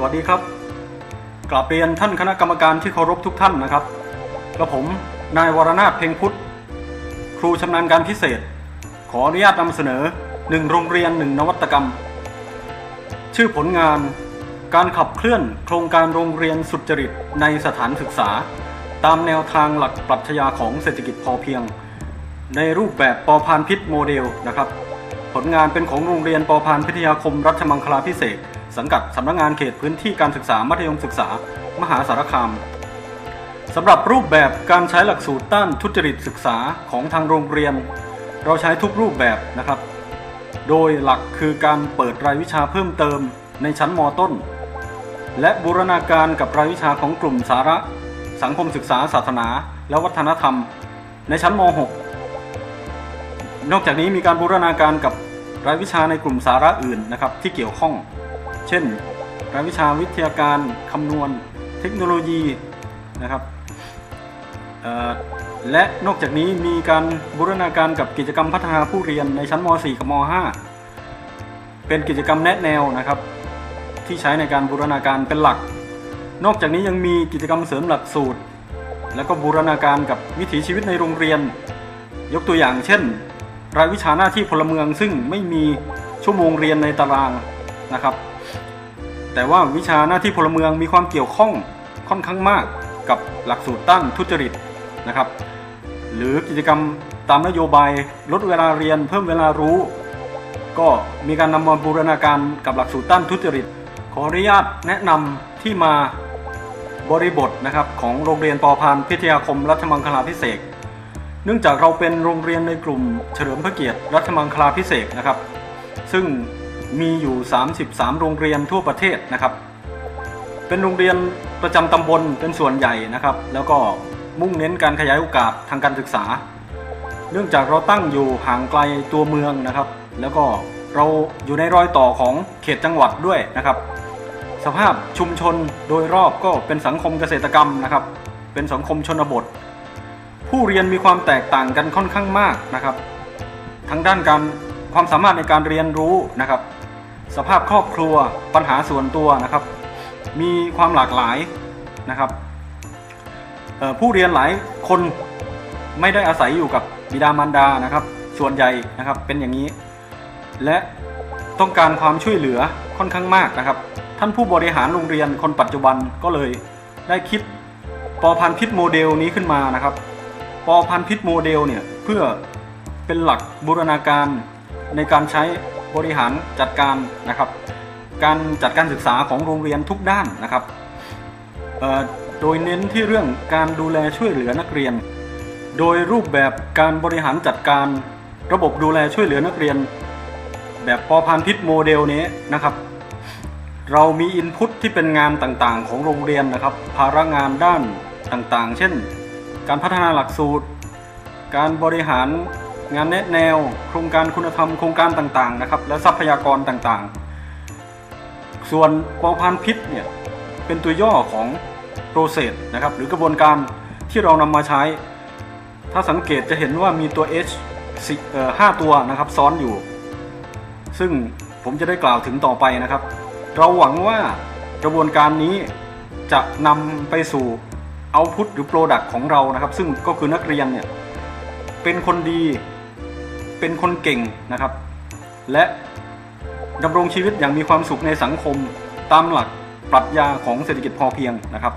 สวัสดีครับกลับเรียนท่านคณะกรรมการที่เคารพทุกท่านนะครับกระผมนายวรนาถเพ่งพุทธ ครูชำนาญการพิเศษ ขออนุญาตนำเสนอหนึ่งโรงเรียนหนึ่งนวัตกรรม ชื่อผลงานการขับเคลื่อนโครงการโรงเรียนสุจริตในสถานศึกษา ตามแนวทางหลักปรัชญาของเศรษฐกิจพอเพียง ในรูปแบบปอพานพิษโมเดลนะครับ ผลงานเป็นของโรงเรียนปอพานพิทยาคมรัชมังคลาพิเศษ สังกัดสำนักงานเขตพื้นที่การศึกษามัธยมศึกษา มหาสารคามสำหรับรูปแบบการใช้หลักสูตรต้านทุจริตศึกษาของทางโรงเรียน เราใช้ทุกรูปแบบนะครับ โดยหลักคือการเปิดรายวิชาเพิ่มเติมในชั้นมต้น และบูรณาการกับรายวิชาของกลุ่มสาระ สังคมศึกษาศาสนา และวัฒนธรรม ในชั้นม .6 นอกจากนี้มีการบูรณาการกับรายวิชาในกลุ่มสาระอื่นนะครับที่เกี่ยวข้อง เช่น รายวิชาวิทยาการคำนวณเทคโนโลยีนะครับและนอกจากนี้มีการบูรณาการกับกิจกรรมพัฒนาผู้เรียนในชั้นม .4 กับม .5 เป็นกิจกรรมแนะแนวนะครับ ที่ใช้ในการบูรณาการเป็นหลัก นอกจากนี้ยังมีกิจกรรมเสริมหลักสูตร แล้วก็บูรณาการกับวิถีชีวิตในโรงเรียน ยกตัวอย่างเช่น รายวิชาหน้าที่พลเมืองซึ่งไม่มีชั่วโมงเรียนในตารางนะครับ แต่ว่าวิชาหน้าที่พลเมืองมีความเกี่ยวข้องค่อนข้างมากกับหลักสูตรต้านทุจริตนะครับ หรือกิจกรรมตามนโยบายลดเวลาเรียนเพิ่มเวลารู้ ก็มีการนำมาบูรณาการกับหลักสูตรต้านทุจริต ขออนุญาตแนะนำที่มาบริบทนะครับของโรงเรียนปอพานพิทยาคมรัชมังคลาพิเศษเนื่องจากเราเป็นโรงเรียนในกลุ่มเฉลิมพระเกียรติรัชมังคลาพิเศษนะครับ ซึ่ง มีอยู่ 33 โรงเรียนทั่วประเทศนะครับ เป็นโรงเรียนประจำตำบลเป็นส่วนใหญ่นะครับ แล้วก็มุ่งเน้นการขยายโอกาสทางการศึกษา เนื่องจากเราตั้งอยู่ห่างไกลตัวเมืองนะครับ แล้วก็เราอยู่ในรอยต่อของเขตจังหวัดด้วยนะครับ สภาพชุมชนโดยรอบก็เป็นสังคมเกษตรกรรมนะครับ เป็นสังคมชนบท ผู้เรียนมีความแตกต่างกันค่อนข้างมากนะครับ ทั้งด้านการความสามารถในการเรียนรู้นะครับ สภาพครอบครัวปัญหาส่วนตัวนะครับ มีความหลากหลายนะครับผู้เรียนหลายคนไม่ได้อาศัยอยู่กับบิดามารดานะครับ ส่วนใหญ่นะครับเป็นอย่างนี้ และต้องการความช่วยเหลือค่อนข้างมากนะครับ ท่านผู้บริหารโรงเรียนคนปัจจุบันก็เลยได้คิดปอพันพิษโมเดลนี้ขึ้นมานะครับปอพันพิษโมเดลเนี่ยเพื่อเป็นหลักบูรณาการในการใช้ บริหารจัดการนะครับ การจัดการศึกษาของโรงเรียนทุกด้านนะครับโดยเน้นที่เรื่องการดูแลช่วยเหลือนักเรียน โดยรูปแบบการบริหารจัดการระบบดูแลช่วยเหลือนักเรียน แบบปอพันพิษโมเดลนี้นะครับ เรามีอินพุตที่เป็นงานต่างๆ ของโรงเรียนนะครับ ภาระงานด้านต่างๆ เช่น การพัฒนาหลักสูตร การบริหาร งานแนะแนว โครงการคุณธรรมโครงการต่างๆนะครับ และทรัพยากรต่างๆ ส่วนปอพันพิษเนี่ยเป็นตัวย่อของ process นะครับหรือกระบวนการที่เรานำมาใช้ ถ้าสังเกตจะเห็นว่ามีตัว H ห้าตัวนะครับซ้อนอยู่ ซึ่งผมจะได้กล่าวถึงต่อไปนะครับ เราหวังว่ากระบวนการนี้จะนำไปสู่เอาพุตหรือโปรดักต์ของเรานะครับ ซึ่งก็คือนักเรียนเนี่ยเป็นคนดี เป็นคนเก่งนะครับ และดำรงชีวิตอย่างมีความสุขในสังคมตามหลักปรัชญาของเศรษฐกิจพอเพียงนะครับ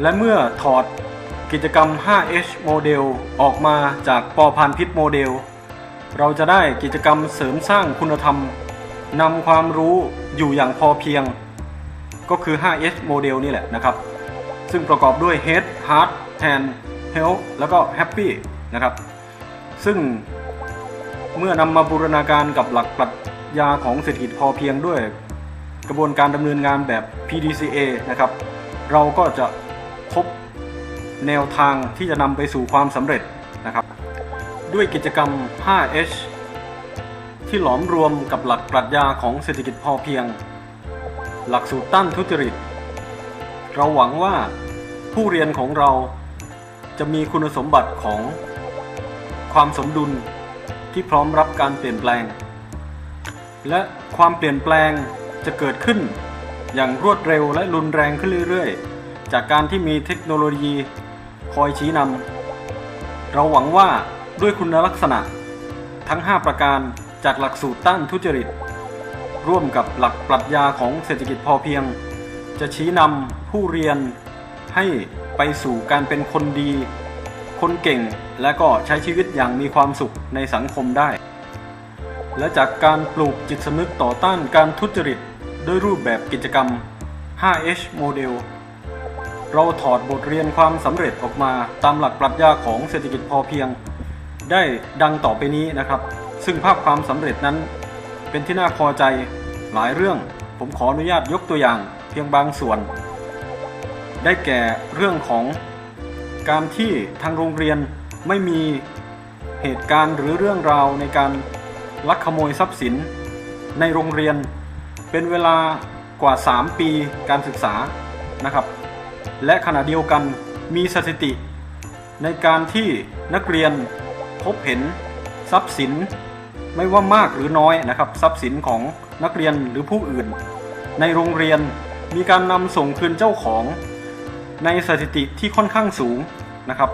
และเมื่อถอดกิจกรรม 5H โมเดลออกมาจากปอพันพิษโมเดล เราจะได้กิจกรรมเสริมสร้างคุณธรรมนำความรู้อยู่อย่างพอเพียง ก็คือ 5H โมเดลนี่แหละนะครับ ซึ่งประกอบด้วย Head Heart Hand Health แล้วก็ Happy นะครับ ซึ่งเมื่อนำมาบูรณาการกับหลักปรัชญาของเศรษฐกิจพอเพียงด้วย กระบวนการดำเนินงานแบบ PDCA นะครับ เราก็จะพบแนวทางที่จะนำไปสู่ความสำเร็จนะครับ ด้วยกิจกรรม 5H ที่หลอมรวมกับหลักปรัชญาของเศรษฐกิจพอเพียง หลักสูตรต้านทุจริต เราหวังว่าผู้เรียนของเราจะมีคุณสมบัติของ ความสมดุลที่พร้อมรับการเปลี่ยนแปลง และความเปลี่ยนแปลงจะเกิดขึ้น อย่างรวดเร็วและรุนแรงขึ้นเรื่อยๆ จากการที่มีเทคโนโลยีคอยชี้นำเราหวังว่าด้วยคุณลักษณะ ทั้ง 5 ประการจากหลักสูตรต้านทุจริต ร่วมกับหลักปรัชญาของเศรษฐกิจพอเพียง จะชี้นำผู้เรียนให้ไปสู่การเป็นคนดี คนเก่งและก็ใช้ชีวิตอย่างมีความสุขในสังคมได้ และจากการปลูกจิตสำนึกต่อต้านการทุจริตด้วยรูปแบบกิจกรรม 5H โมเดล เราถอดบทเรียนความสำเร็จออกมาตามหลักปรัชญาของเศรษฐกิจพอเพียง ได้ดังต่อไปนี้นะครับ ซึ่งภาพความสำเร็จนั้น เป็นที่น่าพอใจหลายเรื่อง ผมขออนุญาตยกตัวอย่างเพียงบางส่วน ได้แก่เรื่องของ การที่ทางโรงเรียนไม่มีเหตุการณ์หรือเรื่องราวในการลักขโมยทรัพย์สิน ในโรงเรียนเป็นเวลากว่า 3 ปีการศึกษานะครับ และขณะเดียวกันมีสถิติ ในการที่นักเรียนพบเห็นทรัพย์สินไม่ว่ามากหรือน้อยนะครับ ทรัพย์สินของนักเรียนหรือผู้อื่น ในโรงเรียนมีการนำส่งคืนเจ้าของ ในสถิติที่ค่อนข้างสูงนะครับ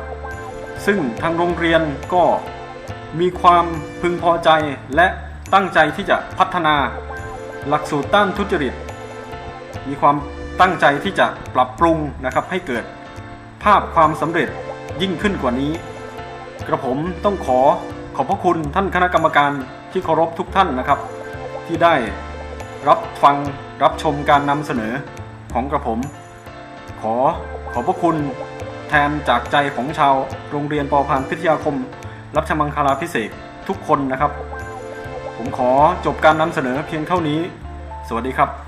ซึ่งทางโรงเรียนก็มีความพึงพอใจและตั้งใจที่จะพัฒนาหลักสูตรต้านทุจริต มีความตั้งใจที่จะปรับปรุงนะครับให้เกิดภาพความสำเร็จยิ่งขึ้นกว่านี้ กระผมต้องขอขอบพระคุณท่านคณะกรรมการที่เคารพทุกท่านนะครับ ที่ได้รับฟังรับชมการนำเสนอของกระผม ขอ ขอบพระคุณแทนจากใจของชาวโรงเรียนปอพานพิทยาคม รัชมังคลาพิเศษทุกคนนะครับ ผมขอจบการนำเสนอเพียงเท่านี้ สวัสดีครับ